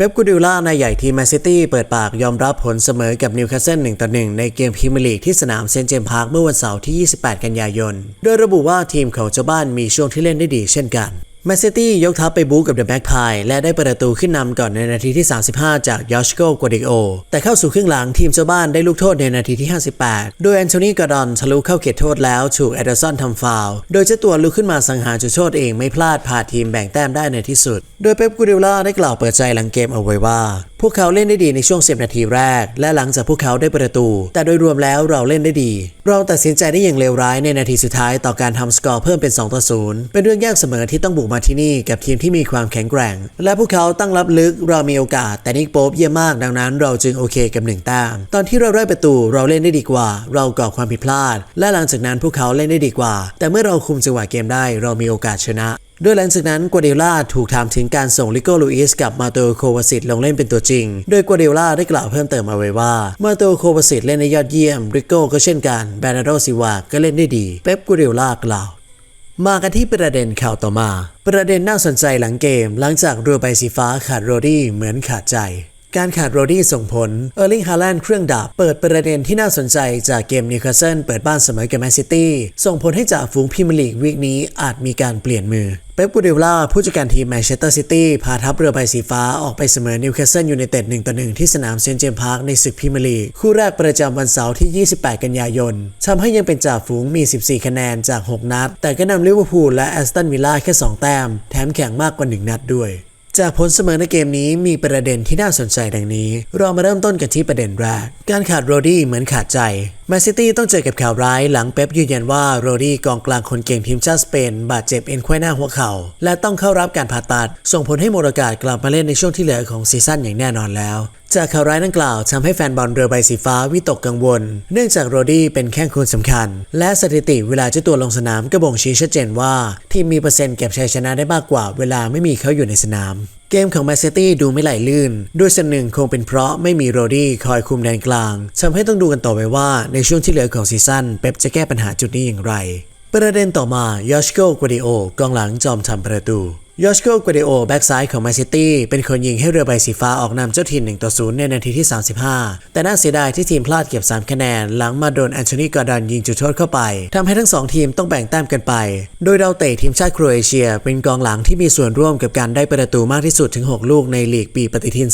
เป๊ปกูดิล่านายใหญ่ทีมแมนซิตี้เปิดปากยอมรับผลเสมอกับนิวคาสเซิล1ต่อ1ในเกมพรีเมียร์ลีกที่สนามเซนต์เจมส์พาร์คเมื่อวันเสาร์ที่ 28 กันยายน โดยระบุว่าทีมของเจ้าบ้านมีช่วงที่เล่นได้ดีเช่นกัน แมนซิตี้ยกทัพไปบู๊กับเดอะแบ็กพายและได้ประตูขึ้นนำก่อนในนาทีที่ 35 จากยอชโกกัวดิโอ แต่เข้าสู่ครึ่งหลังทีมเจ้าบ้านได้ลูกโทษในนาทีที่ 58 โดยแอนโทนีกอร์ดอนทะลุเข้าเขตโทษแล้วถูกแอเดอร์สันทำฟาวโดยเจ้าตัวลุกขึ้นมาสังหารจุดโทษเองไม่พลาดพาทีมแบ่งแต้มได้ในที่สุด โดยเป๊ปกูดิล่าได้กล่าวเปิดใจหลังเกมเอาไว้ว่า พวกเขาเล่นได้ดีในช่วง 10 นาทีแรก และหลังจากพวกเขาได้ประตู แต่โดยรวมแล้วเราเล่นได้ดี เราตัดสินใจได้อย่างเลวร้ายในนาทีสุดท้ายต่อการทำสกอร์เพิ่มเป็น2ต่อ0เป็นเรื่องยากเสมอที่ต้องบุกมาที่นี่กับทีมที่มีความแข็งแกร่ง และพวกเขาตั้งรับลึกเรามีโอกาส แต่นิกโป๊เยี่ยมมากดังนั้น เราจึงโอเคกับหนึ่งแต้มตอนที่เราได้ประตูเราเล่นได้ดีกว่า เราก่อความผิดพลาด และหลังจากนั้นพวกเขาเล่นได้ดีกว่า แต่เมื่อเราคุมจังหวะเกมได้ เรามีโอกาสชนะโดยหลังจากนั้น กัวเดล่าถูกถามถึงการส่งลิโกลูอิสกับมาโตโควาสิตลงเล่นเป็นตัวจริง โดยกัวเดล่าได้กล่าวเพิ่มเติมมาไว้ว่า มาโตโควาสิตเล่นได้ยอดเยี่ยม ริโกก็เช่นกัน แบรนาโดซิวาก็เล่นได้ดี เป๊ปกัวเดล่ากล่าว มากันที่ประเด็นข่าวต่อมา ประเด็นน่าสนใจหลังเกม หลังจากเรือใบสีฟ้าขาดโรดี้เหมือนขาดใจ การขาดโรดี้ส่งผล เออร์ลิงฮาแลนด์เครื่องดับ เปิดประเด็นที่น่าสนใจจากเกมนิวคาสเซิลเปิดบ้านเสมอกับแมนซิตี้ส่งผลให้จ่าฝูงพรีเมียร์ลีกวีคนี้อาจมีการเปลี่ยนมือเป๊ปกูดิโอล่าผู้จัดการทีมแมนเชสเตอร์ซิตี้พาทัพเรือใบสีฟ้าออกไปเสมอนิวคาสเซิลยูไนเต็ด1ต่อ1ที่สนามเซนต์เจมส์พาร์คในศึกพรีเมียร์ลีก คู่แรกประจำวันเสาร์ที่ 28 กันยายนทำให้ยังเป็นจ่าฝูงมี 14 คะแนนจาก 6 นัด แต่ก็นำลิเวอร์พูลและแอสตันวิลล่าแค่ 2 แต้ม แถมแข่งมากกว่า 1 นัดด้วย จากผลเสมอในเกมนี้มีประเด็นที่น่าสนใจดังนี้ เรามาเริ่มต้นกันที่ประเด็นแรก การขาดโรดี้เหมือนขาดใจ แมนซิตี้ต้องเจอกับข่าวร้ายหลังเป๊ปยืนยันว่าโรดี้กองกลางคนเก่งทีมชาติสเปน บาดเจ็บเอ็นไขว้หน้าหัวเข่า และต้องเข้ารับการผ่าตัด ส่งผลให้โมรากาศกลับมาเล่นในช่วงที่เหลือของซีซั่นอย่างแน่นอนแล้ว จากข่าวร้ายดังกล่าวทำให้แฟนบอลเรือใบสีฟ้าวิตกกังวล เนื่องจากโรดี้เป็นแข้งคนสำคัญ และสถิติเวลาเจ้าตัวลงสนามก็บ่งชี้ชัดเจนว่า ทีมมีเปอร์เซ็นต์เก็บชัยชนะได้มากกว่า เวลาไม่มีเขาอยู่ในสนามเกมของแมนซิตี้ดูไม่ไหลลื่น ด้วยส่วนหนึ่งคงเป็นเพราะไม่มีโรดี้คอยคุมแดนกลางทำให้ต้องดูกันต่อไปว่าในช่วงที่เหลือของซีซั่นเป๊ปจะแก้ปัญหาจุดนี้อย่างไร ประเด็นต่อมายอชโกกวดิโอกองหลังจอมทำประตู ยอชโกกัวดิโอแบ็กซ้ายของแมนซิตี้เป็นคนยิงให้เรือใบสีฟ้าออกนำเจ้าถิ่น1ต่อ0ในนาทีที่ 35 แต่น่าเสียดายที่ทีมพลาดเก็บ 3 คะแนน หลังมาโดนแอนโทนีกอร์ดอนยิงจุดโทษเข้าไปทำให้ทั้ง 2 ทีมต้องแบ่งแต้มกันไป โดยดาวเตะทีมชาติโครเอเชีย เป็นกองหลังที่มีส่วนร่วมกับการได้ประตูมากที่สุดถึง 6 ลูกในลีกปีปฏิทิน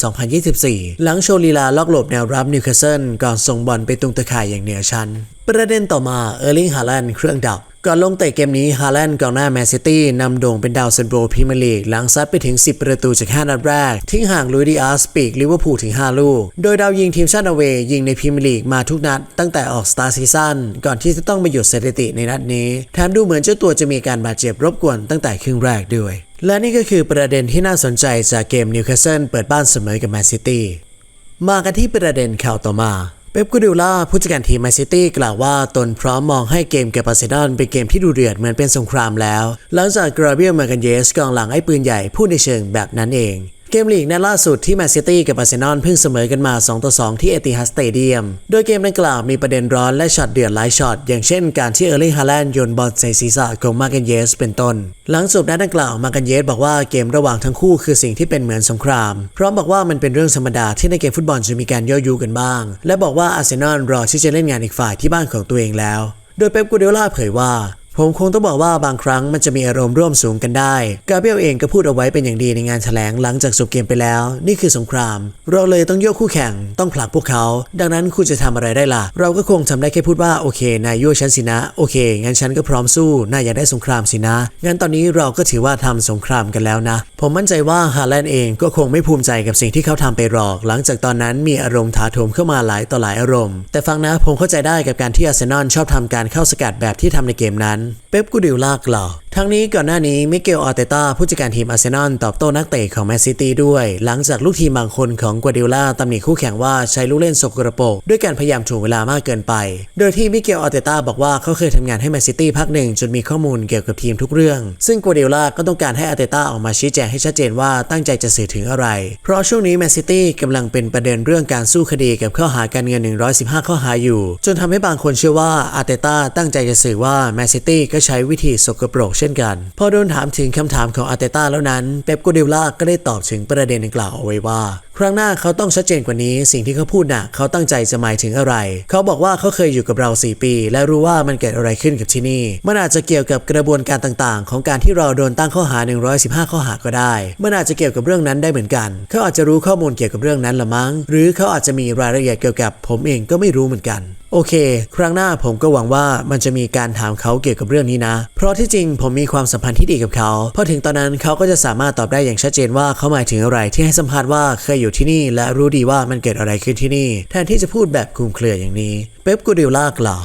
2024 หลังโชลีลาล็อกหลบแนวรับนิวคาสเซิลก่อนส่งบอลไปตรงตะข่ายอย่างเหนือชั้น ประเด็นต่อมาเออร์ลิงฮาแลนด์เครื่องดับก่อนลงเตะเกมนี้ฮาแลนด์กองหน้าแมนซิตี้นำโด่งเป็นดาวซันโบพรีเมียร์ลีกหลังซัดไปถึง 10 ประตูจาก 5 นัดแรก ทิ้งห่างลุยดิอาสปีกลิเวอร์พูลถึง 5 ลูก โดยดาวยิงทีมชาตินอร์เวย์ยิงในพรีเมียร์ลีกมาทุกนัดตั้งแต่ออกสตาร์ซีซั่นก่อนที่จะต้องมาหยุดสถิติในนัดนี้แถมดูเหมือนเจ้าตัวจะมีการบาดเจ็บรบกวนตั้งแต่ครึ่งแรกด้วย และนี่ก็คือประเด็นที่น่าสนใจจากเกมนิวคาสเซิลเปิดบ้านเสมอกับแมนซิตี้มากันที่ประเด็นข่าวต่อมา เป๊ปกูดิล่าผู้จัดการทีมแมนซิตี้กล่าวว่าตนพร้อมมองให้เกมกับปาร์เซนอลเป็นเกมที่ดูเดือดเหมือนเป็นสงครามแล้ว หลังจากกราเบียลมากันเยสกองหลังไอ้ปืนใหญ่พูดในเชิงแบบนั้นเอง เกมลีกนัดล่าสุดที่แมนซิตี้กับอาร์เซนอลเพิ่งเสมอกันมา 2 ต่อ 2 ที่เอติฮัดสเตเดียม โดยเกมดังกล่าวมีประเด็นร้อนและช็อตเดือดหลายช็อต อย่างเช่นการที่เออร์ลิงฮาแลนด์โยนบอลใส่ศีรษะของมากันเยสเป็นต้น หลังจบนัดดังกล่าวมากันเยสบอกว่าเกมระหว่างทั้งคู่คือสิ่งที่เป็นเหมือนสงคราม พร้อมบอกว่ามันเป็นเรื่องธรรมดาที่ในเกมฟุตบอลจะมีการย่อยุกันบ้าง และบอกว่าอาร์เซนอลรอที่จะเล่นงานอีกฝ่ายที่บ้านของตัวเองแล้ว โดยเป๊ปกูดิโอล่าเผยว่า ผมคงต้องบอกว่าบางครั้งมันจะมีอารมณ์ร่วมสูงกันได้ กาเบรียลเองก็พูดเอาไว้เป็นอย่างดีในงานแถลงหลังจากจบเกมไปแล้ว นี่คือสงคราม เราเลยต้องโยกคู่แข่ง ต้องผลักพวกเขา ดังนั้นคุณจะทำอะไรได้ล่ะ เราก็คงทำได้แค่พูดว่าโอเคนายโยกฉันสินะ โอเค งั้นฉันก็พร้อมสู้ นายอยากได้สงครามสินะ งั้นตอนนี้เราก็ถือว่าทำสงครามกันแล้วนะ ผมมั่นใจว่าฮาแลนด์เองก็คงไม่ภูมิใจกับสิ่งที่เขาทำไปหรอก หลังจากตอนนั้นมีอารมณ์ถาโถมเข้ามาหลายต่อหลายอารมณ์ แต่ฟังนะผมเข้าใจได้กับการที่อาร์เซนอลชอบทำการเข้าสกัดแบบที่ทำในเกมนั้นเป๊ปกูดิลลากล่าวทั้งนี้ก่อนหน้านี้มิเกลอาร์เตต้าผู้จัดการทีมอาร์เซนอลตอบโต้นักเตะของแมนซิตี้ด้วย หลังจากลูกทีมบางคนของกัวดิโอลาตำหนิคู่แข่งว่าใช้ลูกเล่นสกปรกด้วยการพยายามถ่วงเวลามากเกินไป โดยที่มิเกลอาร์เตต้าบอกว่าเขาเคยทำงานให้แมนซิตี้พักหนึ่งจนมีข้อมูลเกี่ยวกับทีมทุกเรื่อง ซึ่งกัวดิโอลาก็ต้องการให้อาร์เตต้าออกมาชี้แจงให้ชัดเจนว่าตั้งใจจะสื่อถึงอะไร เพราะช่วงนี้แมนซิตี้กำลังเป็นประเด็นเรื่องการสู้คดีกับข้อหาการเงิน 115 ข้อหาอยู่ จนทำให้บางคนเชื่อว่าอาร์เตต้าตั้งใจจะสื่อว่าแมนซิตี้ก็ใช้วิธีสกปรกเช่นกัน พอโดนถามถึงคำถามของอาร์เตต้าแล้วนั้น เป๊ปกูดิล่าก็ได้ตอบถึงประเด็นดังกล่าวเอาไว้ว่า ครั้งหน้าเขาต้องชัดเจนกว่านี้ สิ่งที่เขาพูดน่ะเขาตั้งใจจะหมายถึงอะไร เขาบอกว่าเขาเคยอยู่กับเรา 4 ปี และรู้ว่ามันเกิดอะไรขึ้นกับที่นี่ มันอาจจะเกี่ยวกับกระบวนการต่างๆ ของการที่เราโดนตั้งข้อหา 115 ข้อหาก็ได้ มันอาจจะเกี่ยวกับเรื่องนั้นได้เหมือนกัน เขาอาจจะรู้ข้อมูลเกี่ยวกับเรื่องนั้นละมั้ง หรือเขาอาจจะมีรายละเอียดเกี่ยวกับ ผมเองก็ไม่รู้เหมือนกันโอเค ครั้งหน้าผมก็หวังว่ามันจะมีการถามเขาเกี่ยวกับเรื่องนี้นะ เพราะที่จริงผมมีความสัมพันธ์ที่ดีกับเขา พอถึงตอนนั้นเขาก็จะสามารถตอบได้อย่างชัดเจนว่าเขาหมายถึงอะไรที่ให้สัมภาษณ์ว่าเคยอยู่ที่นี่ และรู้ดีว่ามันเกิดอะไรขึ้นที่นี่ แทนที่จะพูดแบบคลุมเครืออย่างนี้เป๊ปกูดิโอลากล่าว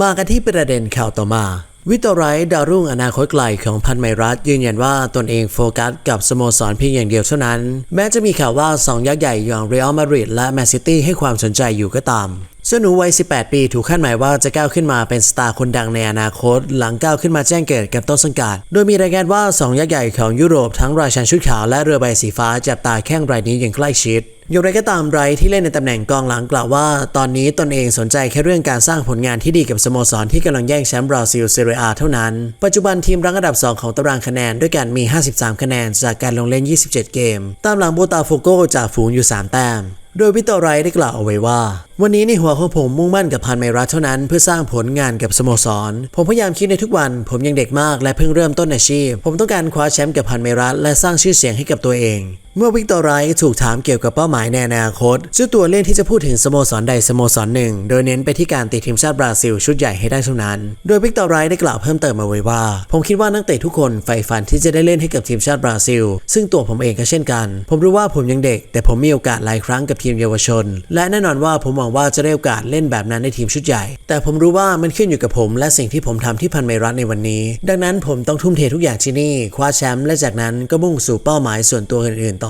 มากันที่ประเด็นข่าวต่อมาวิตอร์ไรท์ดาวรุ่งอนาคตไกลของพันไมรัสยืนยันว่าตนเองโฟกัสกับสโมสรเพียงอย่างเดียวเท่านั้น แม้จะมีข่าวว่า 2 ยักษ์ใหญ่อย่างเรอัลมาดริดและแมนซิตี้ให้ความสนใจอยู่ก็ตามส่วนหนูวัย 18 ปีถูกคาดหมายว่าจะก้าวขึ้นมาเป็นสตาร์คนดังในอนาคต หลังก้าวขึ้นมาแจ้งเกิดกับต้นสังกัด โดยมีรายงานว่า 2 ยักษ์ใหญ่ของยุโรปทั้งราชันชุดขาวและเรือใบสีฟ้าจับตาแข้งรายนี้อย่างใกล้ชิดอย่างไรก็ตามไรท์ที่เล่นในตำแหน่งกองหลังกล่าวว่า ตอนนี้ตนเองสนใจแค่เรื่องการสร้างผลงานที่ดีกับสโมสรที่กำลังแย่งแชมป์บราซิลเซเรียอาเท่านั้น ปัจจุบันทีมรั้งอันดับ 2 ของตารางคะแนนด้วยกันมี 53 คะแนนจากการลงเล่น 27 เกม ตามหลังโบตาโฟโกจากฝูงอยู่ 3 แต้ม โดยวิตตอร์ไรได้กล่าวเอาไว้ว่า วันนี้ในหัวของผมมุ่งมั่นกับพันไมรัสเท่านั้นเพื่อสร้างผลงานกับสโมสร ผมพยายามคิดในทุกวัน ผมยังเด็กมากและเพิ่งเริ่มต้นอาชีพ ผมต้องการคว้าแชมป์กับพันไมรัสและสร้างชื่อเสียงให้กับตัวเอง เมื่อวิกตอร์ไรท์ถูกถามเกี่ยวกับเป้าหมายในอนาคตเจ้าตัวเล่นที่จะพูดถึงสโมสรใดสโมสรหนึ่ง โดยเน้นไปที่การติดทีมชาติบราซิลชุดใหญ่ให้ได้เท่านั้น โดยวิกตอร์ไรท์ได้กล่าวเพิ่มเติมมาไว้ว่า ผมคิดว่านักเตะทุกคนใฝ่ฝันที่จะได้เล่นให้กับทีมชาติบราซิล ซึ่งตัวผมเองก็เช่นกัน ผมรู้ว่าผมยังเด็ก แต่ผมมีโอกาสหลายครั้งกับทีมเยาวชน และแน่นอนว่าผมหวังว่าจะได้โอกาสเล่นแบบนั้นในทีมชุดใหญ่ แต่ผมรู้ว่ามันขึ้นอยู่กับผม และสิ่งที่ผมทำที่พันไมรัสในวันนี้ ดังนั้นผมต้องทุ่มเททุกอย่างที่นี่คว้าแชมป์และจากนั้นก็มุ่งสู่เป้าหมายส่วนตัวอื่นๆต่อ